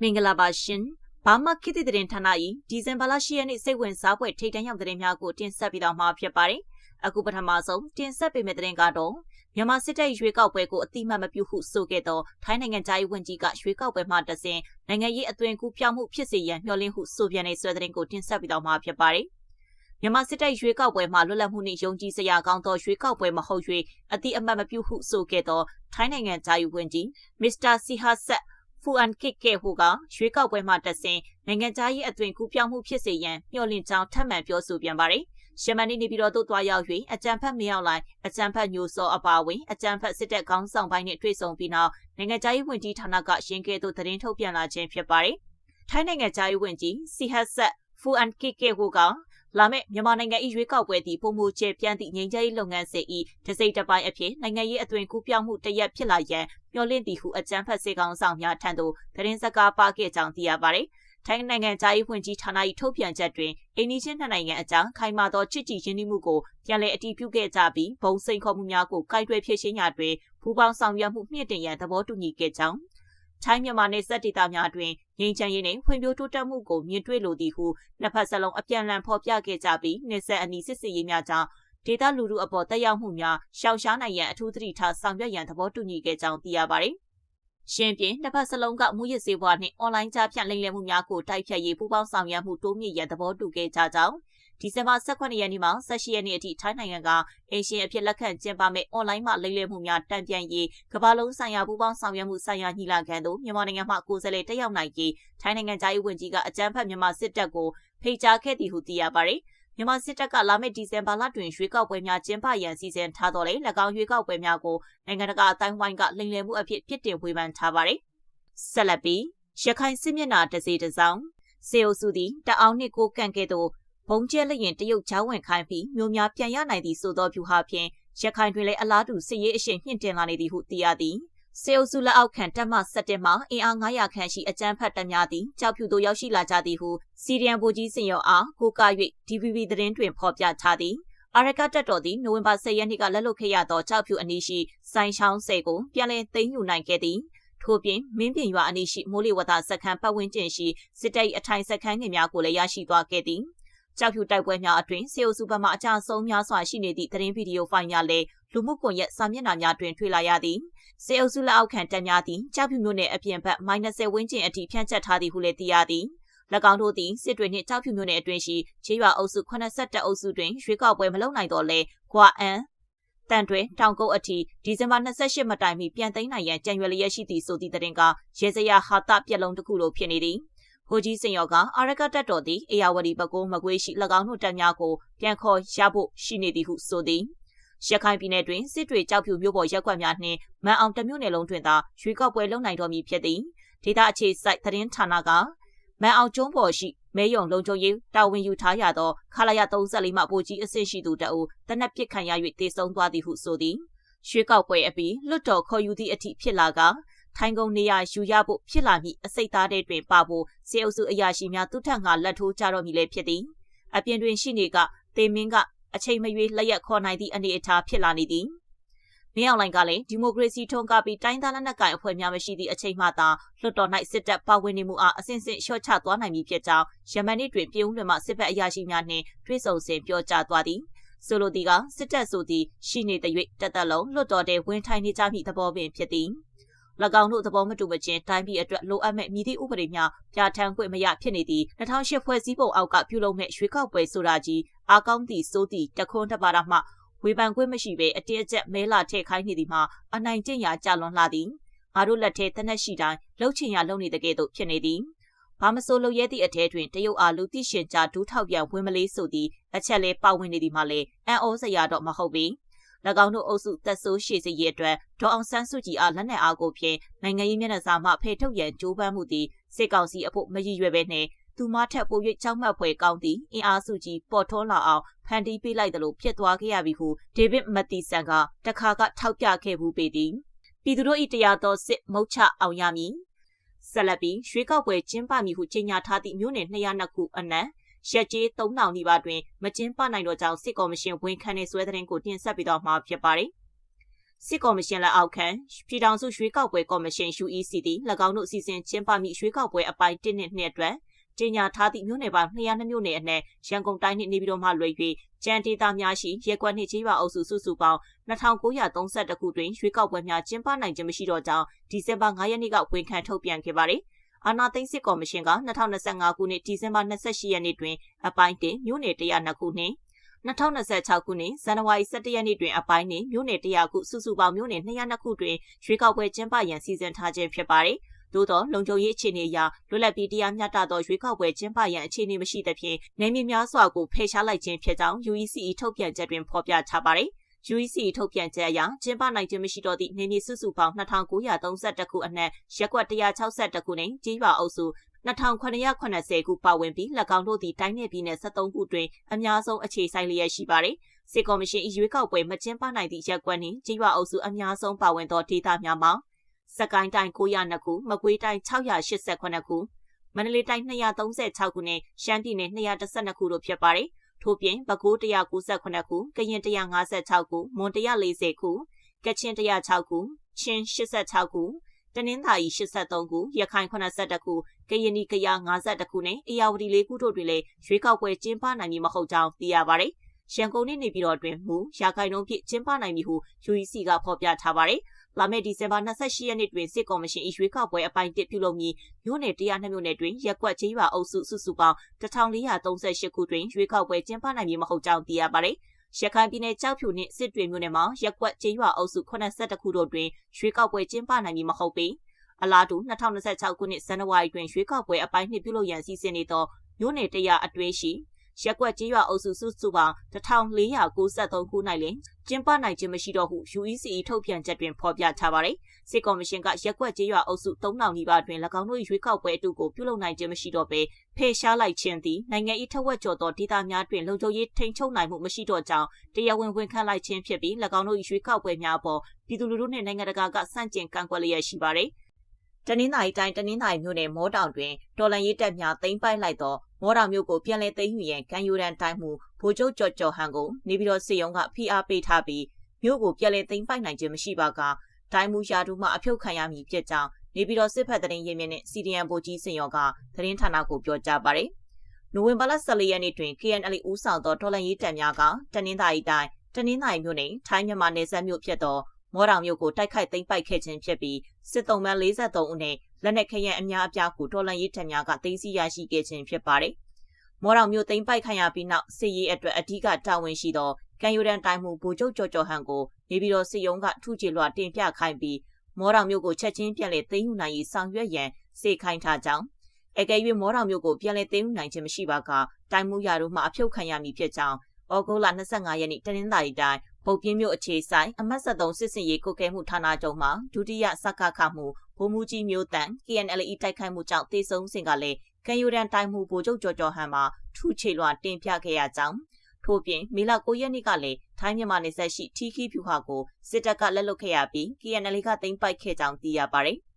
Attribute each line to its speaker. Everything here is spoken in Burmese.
Speaker 1: မင်္ဂလာပါရှင်။ဘာမှခေတ်သစ်သတင်းဌာန၏ဒီဇင်ဘာလ10ရက်နေ့စိတ်ဝင်စားဖွယ်ထိတ်တန့်ရောက်သတင်းများကိုတင်ဆက်ပေးတော့မှာဖြစ်ပါတယ်။အခုပထမဆုံးတင်ဆက်ပေးမယ့်သတင်းကတော့မြန်မာစစ်တပ်ရွေးကောက်ပွဲကိုအတိမတ်မပြုဟုဆိုခဲ့သောထိုင်းနိုင်ငံသားရေးဝန်ကြီးကရွေးကောက်ပွဲမှတစဉ်နိုင်ငံရေးအသွင်ကူးပြောင်းမှုဖြစ်စေရန်မျှော်လင့်ဟုဆိုပြန်တဲ့ဆွဲသတင်းကိုတင်ဆက်ပေးတော့မှာဖြစ်ပါတယ်။မြန်မာစစ်တပ်ရွေးကောက်ပွဲမှာလွတ်လပ်မှုနှင့်ယုံကြည်စရာကောင်းသောရွေးကောက်ပွဲမဟုတ်၍အတိအမှတ်မပြုဟုဆိုခဲ့သောထိုင်းနိုင်ငံသားရေးဝန်ကြီးမစ္စတာစီဟာဆက် ဖူအန်ကစ်ကဲဟိုကရွေးကောက်ပွဲမှာတဆင်နိုင်ငံသားရေးအသွင်ကူးပြောင်းမှုဖြစ်စေရန်မျှော်လင့်ကြောင်းထပ်မံပြောဆိုပြန်ပါတယ်။ရှမန်နီနေပြည်တော်သို့တွားရောက်၍အကြံဖတ်မရောက်လိုက်အကြံဖတ်ညိုစောအပါဝင်အကြံဖတ်စစ်တပ်ခေါင်းဆောင်ပိုင်းနှင့်တွေ့ဆုံပြီးနောက်နိုင်ငံသားရေးဝန်ကြီးဌာနကရင်းကဲသို့သတင်းထုတ်ပြန်လာခြင်းဖြစ်ပါတယ်။ထိုင်းနိုင်ငံသားရေးဝန်ကြီးစီဟတ်ဆက်ဖူအန်ကစ်ကဲဟိုက လာမယ့်မြန်မာနိုင်ငံ၏ရွေးကောက်ပွဲသည်ပုံမှုကျပြန့်သည့်ငြိမ်းချမ်းရေးလုပ်ငန်းစဉ်၏တစိမ့်တစ်ပိုင်းအဖြစ်နိုင်ငံရေးအသွင်ကူးပြောင်းမှုတရက်ဖြစ်လာရန်မျှော်လင့်သည်ဟုအကြံဖတ်စေကောင်ဆောင်များထံသို့သတင်းစကားပါခဲ့ကြောင်းသိရပါသည်။ထိုင်းနိုင်ငံသားရေးဝန်ကြီးဌာန၏ထုတ်ပြန်ချက်တွင်အိန္ဒိချင်းနှစ်နိုင်ငံအကြားခိုင်မာသောချစ်ကြည်ရင်းနှီးမှုကိုပြန်လည်အတည်ပြုခဲ့ကြပြီးဘုံစိန်ခေါ်မှုများကိုကိုက်တွယ်ဖြည့်ရှင်းရာတွင်ပူးပေါင်းဆောင်ရွက်မှုမြင့်တင်ရန်သဘောတူညီခဲ့ကြောင်း ထိုင်းမြန်မာနယ်စပ်ဒေသများတွင်ငြိမ်းချမ်းရေးနှင့်ဖွံ့ဖြိုးတိုးတက်မှုကိုမြင်တွေ့လိုသည်ဟုနှစ်ဖက်စလုံးအပြန်အလှန်ဖော်ပြခဲ့ကြပြီးနယ်စပ်အနီးစစ်စစ်ရေးများကြောင့်ဒေသလူထုအပေါ်တက်ရောက်မှုများရှောင်ရှားနိုင်ရန်အထူးသတိထားဆောင်ရွက်ရန်သဘောတူညီခဲ့ကြောင်းသိရပါတယ်။ရှင်းပြနှစ်ဖက်စလုံးကမူရစ်စေဘွားနှင့်အွန်လိုင်းကြားဖြန့်လိမ်လည်မှုများကိုတိုက်ဖြတ်ရေးပူးပေါင်းဆောင်ရွက်မှုတိုးမြင့်ရန်သဘောတူခဲ့ကြကြောင်း ဒီဇင်ဘာ18ရက်နေ့မှ18ရက်နေ့အထိထိုင်းနိုင်ငံကအရှင်အဖြစ်လက်ခံကျင်းပမယ့်အွန်လိုင်းမှာလိမ့်လည်မှုများတံပြန်ရေးကမ္ဘာလုံးဆိုင်ရာပူးပေါင်းဆောင်ရွက်မှုဆိုင်ရာညီလာခံသို့မြန်မာနိုင်ငံမှကိုယ်စားလှယ်တက်ရောက်နိုင်ရေးထိုင်းနိုင်ငံသားရေးဝန်ကြီးကအကြံဖတ်မြန်မာစစ်တပ်ကိုဖိတ်ကြားခဲ့သည်ဟုသိရပါတယ်။မြန်မာစစ်တပ်ကလာမယ့်ဒီဇင်ဘာလတွင်ရွေးကောက်ပွဲများကျင်းပရန်စီစဉ်ထားတော်လဲ၎င်းရွေးကောက်ပွဲများကိုနိုင်ငံတကာအတိုင်းဝိုင်းကလိမ်လည်မှုအဖြစ်ဖြစ်တင်ဝေဖန်ထားပါတယ်။ဆက်လက်ပြီးရခိုင်စစ်မျက်နှာတစေတစောင်းစေအုပ်စုသည်တအောင်နှစ်ကိုကန့်ခဲ့သို့ ဘုံကျဲလျင်တရုတ်ချောင်းဝင်ခိုင်းပြီးမျိုးများပြန်ရနိုင်သည့်ဆိုသောဖြူဟာဖြင့်ရခိုင်တွင်လည်းအလားတူစစ်ရေးအရှိန်မြင့်တင်လာနေသည်ဟုသိရသည်စေအုပ်စုလက်အောက်ခံတပ်မ7မှာအင်အား900ခန့်ရှိအကြမ်းဖက်တပ်များသည်ကြောက်ဖြူသို့ရောက်ရှိလာကြသည်ဟုစီရီယန်ဗိုလ်ကြီးစင်ရောအားကိုက၍ DVB သတင်းတွင်ဖော်ပြထားသည်အာရကတက်တော်သည်နိုဝင်ဘာ10ရက်နေ့ကလက်လွတ်ခဲ့ရသောကြောက်ဖြူအနီးရှိစိုင်းချောင်းဆယ်ကိုပြန်လည်သိမ်းယူနိုင်ခဲ့သည်ထို့ပြင်မင်းပြင်ရွာအနီးရှိမိုးလေဝသစခန်းပတ်ဝန်းကျင်ရှိစစ်တပ်အထိုင်စခန်းငယ်များကိုလည်းရရှိသွားခဲ့သည် ကြောက်ဖြူတိုက်ပွဲများအတွင်စေအိုစုဘက်မှအကြဆုံးများစွာရှိနေသည့်သတင်းဗီဒီယိုဖိုင်များလည်းလူမှုကွန်ရက်စာမျက်နှာများတွင်တွေ့လာရသည်စေအုပ်စုလက်အောက်ခံတပ်များသည်ကြောက်ဖြူမြို့နယ်အပြင်ဘက် -30 ဝန်းကျင်အထိဖြန့်ကျက်ထားသည်ဟုလည်းသိရသည်၎င်းတို့သည်စစ်တွေနှင့်ကြောက်ဖြူမြို့နယ်အတွင်းရှိခြေရွာအုပ်စု82အုပ်စုတွင်ရွေးကောက်ပွဲမလုပ်နိုင်တော့လဲကွာအန်တန်တွင်တောင်ကုတ်အထိဒီဇင်ဘာ28မတိုင်မီပြန်သိမ်းနိုင်ရန်ကြံရွယ်လျက်ရှိသည်ဆိုသည့်သတင်းကရေစရာဟာတပြက်လုံးတစ်ခုလိုဖြစ်နေသည် ဟိုကြီးစင်ရောကအာရကတက်တော်သည်အေယာဝတီဘကုန်းမကွေးရှိ၎င်းတို့တပ်များကိုပြန်ခေါ်ရဖို့ရှိနေသည်ဟုဆိုသည်ရခိုင်ပြည်နယ်တွင်စစ်တွေကြောက်ဖြူမြို့ပေါ်ရက်ကွက်များနှင့်မန်အောင်တမြို့နယ်လုံးတွင်သာရွေးကောက်ပွဲလုပ်နိုင်တော်မူဖြစ်သည်ဒေသအခြေစိုက်သတင်းဌာနကမန်အောင်ကျုံးပေါ်ရှိမဲယုံလုံခြုံရေးတာဝန်ယူထားရသောခလာရ34မှပိုကြီးအဆင့်ရှိသူတအုပ်တနက်ပစ်ခံရ၍တေဆုံးသွားသည်ဟုဆိုသည်ရွှေကောက်ပွဲအပြီးလွတ်တော်ခေါ်ယူသည့်အထိဖြစ်လာက ထိုင်ကုန်နေရာယူရဖို့ဖြစ်လာမည့်အစိတ်သားတဲ့တွင်ပါဖို့စေအုပ်စုအရာရှိများသူထက်ငါလက်ထိုးကြတော့မည်လည်းဖြစ်သည်အပြင်တွင်ရှိနေကတေမင်းကအချိန်မရွေးလက်ရက်ခေါ်နိုင်သည့်အနေအထားဖြစ်လာနေသည်မင်းအောင်လိုင်ကလည်းဒီမိုကရေစီထွန်းကားပြီးတိုင်းသားလက်နက်ကိုင်အဖွဲ့များမရှိသည့်အချိန်မှသာလွှတ်တော်၌စစ်တပ်ပါဝင်နေမှုအားအစဉ်စဉ်လျှော့ချသွားနိုင်ပြီဖြစ်ကြောင်းယမန်နေ့တွင်ပြည်ဦးလွင်မှစစ်ဘက်အရာရှိများနှင့်တွေ့ဆုံစဉ်ပြောကြားသွားသည်ဆိုလိုသည်ကစစ်တပ်ဆိုသည်ရှိနေတဲ့၍တသက်လုံးလွှတ်တော်ထဲဝင်ထိုင်နေကြမည့်သဘောပင်ဖြစ်သည်၎ င်းတို့သဘောမတူမချင်းတိုင်းပြည်အတွက်လိုအပ်မဲ့မြည်သည့်ဥပဒေများပြဋ္ဌာန်းခွင့်မရဖြစ်နေသည့်2008ဖွဲ့စည်းပုံအောက်ကပြုလုပ်မဲ့ရွေးကောက်ပွဲဆိုတာကြီးအားကောင်းသည့်စိုးသည့်တခွန်းတပါတာမှဝေဖန်ခွင့်မရှိဘဲအတင်းအကျပ်မဲလာထည့်ခိုင်းနေသည်မှာအနိုင်ကျင့်ရာကြလွန်လာသည်ငါတို့လက်ထဲတနက်ရှိတိုင်းလှုပ်ချင်ရလုံနေတဲ့ကဲ့သို့ဖြစ်နေသည်ဘာမဆိုလို့ရဲသည့်အထဲတွင်တရုတ်အားလူသိရှင်ကြားဒူးထောက်ပြန်ဝင်မလေးဆိုသည့်အချက်လေးပါဝင်နေသည်မှလည်းအံ့ဩစရာတော့မဟုတ်ပေ၎ င်းတို့အုပ်စုသက်ဆိုးရှည်စေရေးအတွက်ဒေါအောင်ဆန်းစုကြည်အားလက်နက်အားကိုဖြင့်နိုင်ငံရေးမျက်နှာစာမှဖေထုတ်ရန်ကြိုးပမ်းမှုသည်စစ်ကောင်စီအဖို့မရည်ရွယ်ပဲနှင့်သူမထက်ပို၍ကြောက်မက်ဖွယ်ကောင်းသည့်အင်အားစုကြီးပေါ်ထွန်းလာအောင်ဖန်တီးပေးလိုက်သလိုဖြစ်သွားခဲ့ရပြီဟုဒေးဗစ်မတီဆန်ကတခါကထောက်ပြခဲ့မှုပေသည်ပြည်သူတို့၏တရားတော်စစ်မုတ်ချအောင်ရမည်ဆက်လက်ပြီးရွှေကောက်ပွဲကျင်းပမည်ဟုကြေညာထားသည့်မြို့နယ်202ခုအနက် ရက်ကျေး3000နီးပါးတွင်မကျင်းပနိုင်တော့ကြောင်းစစ်ကော်မရှင်ဝန်ခံတဲ့ဆွဲသတင်းကိုတင်ဆက်ပေးတော့မှာဖြစ်ပါတယ်စစ်ကော်မရှင်လက်အောက်ခံပြည်ထောင်စုရွှေကောက်ပွဲကော်မရှင် UEC သည်၎င်းတို့အစီအစဉ်ကျင်းပမိရွှေကောက်ပွဲအပိုင်း1နဲ့2အတွက်ကြေညာထားသည့်မြို့နယ်ပေါင်း202မြို့နယ်အနက်ရန်ကုန်တိုင်းနှင့်နေပြည်တော်မှလွှဲ၍ကြံဒေသများရှိရဲကွက်နှင့်ကြီးပါအုပ်စုစုစုပေါင်း2932ခုတွင်ရွေးကောက်ပွဲများကျင်းပနိုင်ခြင်းမရှိတော့ကြောင်းဒီဇင်ဘာ9ရက်နေ့ကဝန်ခံထုတ်ပြန်ခဲ့ပါသည် အာနာသိန်းစစ်ကော်မရှင်က2025ခုနှစ်ဒီဇင်ဘာ28ရက်နေ့တွင်အပိုင်းတင်မြို့နယ်102ခုနှင့်2026ခုနှစ်ဇန်နဝါရီ17ရက်နေ့တွင်အပိုင်းနှင့်မြို့နယ်100ခုစုစုပေါင်းမြို့နယ်202ခုတွင်ရွေးကောက်ပွဲကျင်းပရန်စီစဉ်ထားခြင်းဖြစ်ပါတယ်။သို့သောလုံခြုံရေးအခြေအနေအရလွတ်လပ်ပြီးတရားမျှတသောရွေးကောက်ပွဲကျင်းပရန်အခြေအနေမရှိသဖြင့်နေမြေများစွာကိုဖယ်ရှားလိုက်ခြင်းဖြစ်ကြောင်း UEC ထုတ်ပြန်ချက်တွင်ဖော်ပြထားပါတယ်။ UEC ထုတ်ပြန်ချက်အရကျင်းပနိုင်ခြင်းမရှိတော့သည့်နေမြေစုစုပေါင်း2932ခုအနက်ရက်ကွက်162ခုနှင့်ကြီးပါအုပ်စု2980ခုပါဝင်ပြီး၎င်းတို့သည်တိုင်းနယ်ပြည်နယ်73ခုတွင်အများဆုံးအခြေစိုက်လျက်ရှိပါတယ်။စစ်ကော်မရှင်ရွေးကောက်ပွဲမကျင်းပနိုင်သည့်ရက်ကွက်နှင့်ကြီးပါအုပ်စုအများဆုံးပါဝင်သောဒေသများမှာစကိုင်းတိုင်း902ခုမကွေးတိုင်း689ခုမန္တလေးတိုင်း236ခုနဲ့ရှမ်းပြည်နယ်212ခုတို့ဖြစ်ပါတယ် ထို့ပြင်ပဲခူး198ခုကရင်156ခုမွန်140ခုကချင်106ခုချင်း86ခုတနင်္သာရီ83ခုရခိုင်82ခုကရင်နီကရ52ခုနဲ့အေရဝတီ4ခုတို့တွင်လည်းရွေးကောက်ပွဲကျင်းပနိုင်မည်မဟုတ်ကြောင်းသိရပါတယ်ရန်ကုန်နဲ့နေပြည်တော်တွင်မူရာခိုင်နှုန်းဖြင့်ကျင်းပနိုင်မည်ဟု UEC ကဖော်ပြထားပါတယ်။ လာမယ့်ဒီဇင်ဘာ28ရက်နေ့တွင်စစ်ကော်မရှင်ရွေးကောက်ပွဲအပိုင်း1ပြုလုပ်မည်မြို့နယ်102မြို့နယ်တွင်ရက်ကွက်ကြီးပါအုပ်စုစုစုပေါင်း1438ခုတွင်ရွေးကောက်ပွဲကျင်းပနိုင်မည်မဟုတ်ကြောင်းသိရပါတယ်။ရခိုင်ပြည်နယ်ကြောက်ဖြူနှင့်စစ်တွေမြို့နယ်မှာရက်ကွက်ကျေးရွာအုပ်စု82ခုတို့တွင်ရွေးကောက်ပွဲကျင်းပနိုင်မည်မဟုတ်ပေအလားတူ2026ခုနှစ်ဇန်နဝါရီတွင်ရွေးကောက်ပွဲအပိုင်းနှစ်ပြုလုပ်ရန်စီစဉ်နေသောမြို့နယ်တရအတွင်းရှိ ရက်ကွက်ကြီးရွာအုပ်စုစုစုပေါင်း1493ခု၌လင်ကျင်းပနိုင်ခြင်းမရှိတော့ဟု UEC ထုတ်ပြန်ချက်တွင်ဖော်ပြထားပါတယ်။စစ်ကော်မရှင်ကရက်ကွက်ကြီးရွာအုပ်စု3000နီးပါးတွင်၎င်းတို့ရွေးကောက်ပွဲအတူကိုပြုလုပ်နိုင်ခြင်းမရှိတော့ဘဲဖယ်ရှားလိုက်ခြင်းသည်နိုင်ငံ၏ထက်ဝက်ကျော်သောဒေသများတွင်လုံခြုံရေးထိန်းချုပ်နိုင်မှုမရှိတော့ကြောင်းတရားဝင်ဝန်ခံလိုက်ခြင်းဖြစ်ပြီး၎င်းတို့ရွေးကောက်ပွဲများပေါ်ပြည်သူလူထုနှင့်နိုင်ငံတကာကစန့်ကျင်ကန့်ကွက်လျက်ရှိပါတယ်။ တနင်္သာရီတိုင်းတနင်္သာရီမြို့နယ်မောတောင်တွင်တော်လန်ရေးတပ်များသိမ်းပိုက်လိုက်သောမောတောင်မြို့ကိုပြန်လည်သိမ်းယူရန်ကန်ယူရန်တိုင်းမှုဗိုလ်ချုပ်ကျော်ကျော်ဟန်ကိုနေပြည်တော်စစ်ရုံးကဖိအားပေးထားပြီးမြို့ကိုပြန်လည်သိမ်းပိုက်နိုင်ခြင်းမရှိပါကတိုင်းမှုရာထူးမှအဖြုတ်ခံရမည်ဖြစ်ကြောင်းနေပြည်တော်စစ်ဖက်တရင်ရင်းမြစ်နဲ့ CDN ဗိုလ်ကြီးစင်ရောကသတင်းဌာနကိုပြောကြားပါတယ်။နိုဝင်ဘာလ14ရက်နေ့တွင် KNL ဦးဆောင်သောတော်လန်ရေးတပ်များကတနင်္သာရီတိုင်းတနင်္သာရီမြို့နယ်ထိုင်းမြန်မာနယ်စပ်မြို့ဖြစ်သောမော်တောင်မြို့ကိုတိုက်ခိုက်သိမ်းပိုက်ခဲ့ခြင်းဖြစ်ပြီး စစ်တုံးမန်း43ဦးနဲ့လက်နက်ခဲယမ်းအများအပြားကိုတော်လှန်ရေးတပ်များကသိမ်းဆည်းရရှိခဲ့ခြင်းဖြစ်ပါတယ်။မော်တောင်မြို့သိမ်းပိုက်ခံရပြီးနောက်စစ်ရေးအတွက်အဓိကတာဝန်ရှိသောကံယူရန်တိုင်းမှုဗိုလ်ချုပ်ကျော်ကျော်ဟန်ကိုနေပြည်တော်စစ်ရုံးကထုချေလွှာတင်ပြခိုင်းပြီးမော်တောင်မြို့ကိုချက်ချင်းပြန်လည်သိမ်းယူနိုင်ရေးဆောင်ရွက်ရန်စေခိုင်းထားကြောင်းအကယ်၍မော်တောင်မြို့ကိုပြန်လည်သိမ်းယူနိုင်ခြင်းမရှိပါကတိုင်းမှုရာတို့မှအဖြုတ်ခံရမည်ဖြစ်ကြောင်းဩဂုတ်လ25ရက်နေ့တနင်္လာရီတိုင်း ပုတ်ပြင်းမြို့အခြေဆိုင်အမတ်73စစ်စင်ရေးကုတ်ကဲမှုဌာနချုပ်မှာဒုတိယစကခမှုဗိုလ်မှူးကြီးမျိုးတန် KNLE တိုက်ခိုက်မှုကြောင့်တေဆုံးစဉ်ကလည်းကန်ယူရန်တိုင်းမှုဗိုလ်ချုပ်ကျော်ကျော်ဟန်မှာထုချေလွှာတင်ပြခဲ့ရကြောင်းထို့ပြင်မေလ9ရက်နေ့ကလည်းထိုင်းမြန်မာနယ်စပ်ရှိထီခီဖြူဟာကိုစစ်တပ်ကလက်လွတ်ခဲ့ရပြီး KNL ကသိမ်းပိုက်ခဲ့ကြောင်းသိရပါတယ်။